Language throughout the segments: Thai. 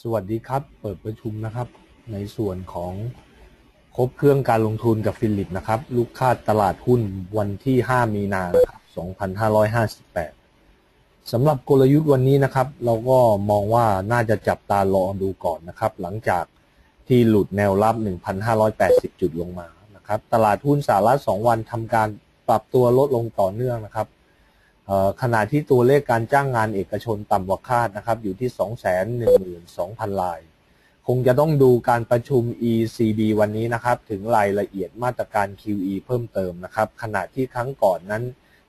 สวัสดีครับ เปิดประชุมนะครับ ในส่วนของครบเครื่องการลงทุนกับฟิลิปนะครับ ลูกค้าตลาดหุ้นวันที่ 5 มีนานะครับ2558สำหรับกลยุทธ์วันนี้นะครับ เราก็มองว่าน่าจะจับตารอดูก่อนนะครับ หลังจากที่หลุดแนวรับ 1,580 จุดลงมานะครับ ตลาดหุ้นสหรัฐ2วันทำการปรับตัวลดลงต่อเนื่องนะครับ ขณะที่ตัวเลขการจ้างงานเอกชนต่ำกว่าคาดนะครับ อยู่ที่ 212,000 ราย คงจะต้องดูการประชุม ECB วันนี้นะครับ ถึงรายละเอียดมาตรการ QE เพิ่มเติมนะครับ ขณะที่ครั้งก่อนนั้น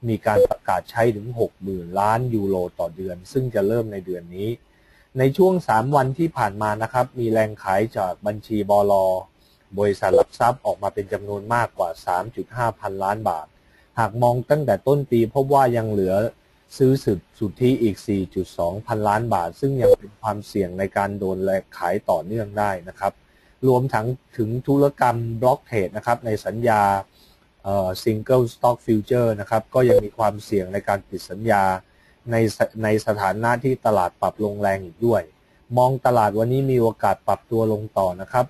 มีการประกาศใช้ถึง 60,000 ล้านยูโรต่อเดือน ซึ่งจะเริ่มในเดือนนี้ ในช่วง 3 วันที่ผ่านมานะครับ มีแรงขายจากบัญชีบลบริษัทหลักทรัพย์ออกมาเป็นจำนวนมากกว่า 3.5 พันล้านบาท หากมองตั้งแต่ต้นปีพบว่ายังเหลือซื้อสุดสุทธิอีก 4.2 พันล้านบาท ซึ่งยังเป็นความเสี่ยงในการโดนแลกขายต่อเนื่องได้นะครับ รวมทั้งถึงธุรกรรมบล็อกเทรดนะครับในสัญญาซิงเกิลสต็อกฟิวเจอร์นะครับก็ยังมีความเสี่ยงในการปิดสัญญาในในสถานะที่ตลาดปรับลงแรงอีกด้วย มองตลาดวันนี้มีโอกาสปรับตัวลงต่อนะครับ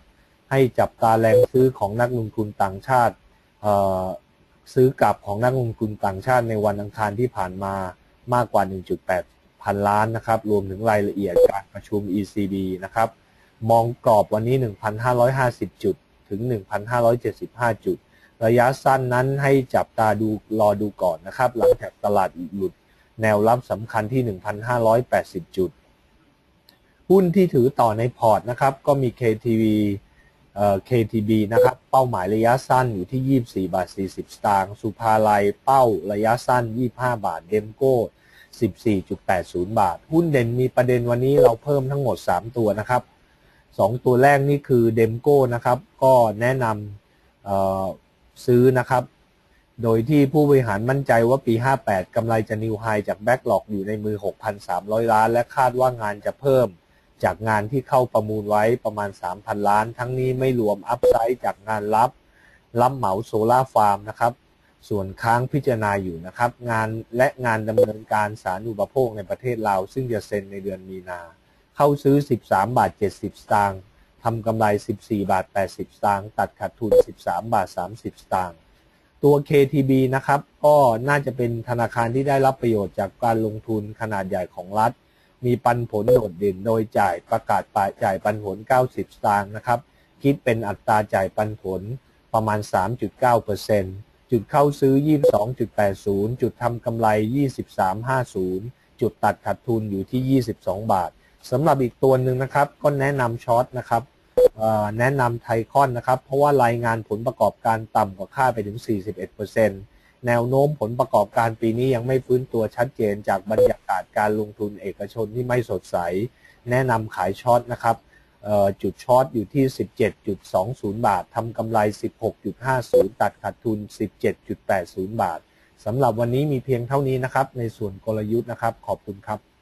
ให้จับตาแรงซื้อของนักลงทุนต่างชาติ ซื้อกลับของนักลงทุนต่างชาติในวันอังคารที่ผ่านมามากกว่า 1.8 พันล้านนะครับ รวมถึงรายละเอียดการประชุม ECB นะครับ มองกรอบวันนี้ 1,550 จุด ถึง 1,575 จุด ระยะสั้นนั้นให้จับตาดูรอดูก่อนนะครับ หลังจากตลาดหลุดแนวรับสำคัญที่ 1,580 จุด หุ้นที่ถือต่อในพอร์ตนะครับ ก็มี KTV KTB นะครับเป้าหมายระยะสั้นอยู่ที่ 24 บาท 40 สตางค์สุภาลัยเป้าระยะสั้น 25 บาทเดมโก้ 14.80 บาท หุ้นเด่นมีประเด็นวันนี้เราเพิ่มทั้งหมด 3 ตัวนะครับ 2 ตัวแรกนี่คือเดมโก้นะครับก็แนะนำซื้อนะครับ โดยที่ผู้บริหารมั่นใจว่าปี 58กำไรจะนิวไฮจากแบ็กหลอกอยู่ในมือ 6,300 ล้าน และคาดว่างานจะเพิ่ม จากงานที่เข้าประมูลไว้ประมาณ 3,000 ล้าน ทั้งนี้ไม่รวมอัพไซด์จากงานรับ รับเหมาโซลาฟาร์มนะครับ ส่วนค้างพิจารณาอยู่นะครับ งานและงานดำเนินการสารุปโภคในประเทศลาว ซึ่งจะเซ็นในเดือนมีนา เข้าซื้อ 13 บาท 70 สตางค์ทำกำไร 14 บาท 80 สตางค์ตัดขาดทุน 13 บาท 30 สตางค์ตัว KTB นะครับ ก็น่าจะเป็นธนาคารที่ได้รับประโยชน์จากการลงทุนขนาดใหญ่ของรัฐ มีปันผลโดดเด่นโดยจ่ายประกาศปจ่ายปันผล 90 สตางค์นะครับ คิดเป็นอัตราจ่ายปันผลประมาณ 3.9%จุดเข้าซื้อ 22.80 จุดทำกำไร 23.50 จุดตัดขาดทุนอยู่ที่ 22 บาทสำหรับอีกตัวหนึ่งนะครับ ก็แนะนำช็อตนะครับแนะนำไทคอนนะครับ เพราะว่ารายงานผลประกอบการต่ำกว่าค่าไปถึง 41%แนวโน้มผลประกอบการปีนี้ยังไม่ฟื้นตัวชัดเจนจากบรรยาก การลงทุนเอกชนที่ไม่สดใส แนะนำขายช็อตนะครับจุดช็อตอยู่ที่ 17.20 บาททำกำไร 16.50 ตัดขาดทุน 17.80 บาทสำหรับวันนี้มีเพียงเท่านี้นะครับ ในส่วนกลยุทธ์นะครับ ขอบคุณครับ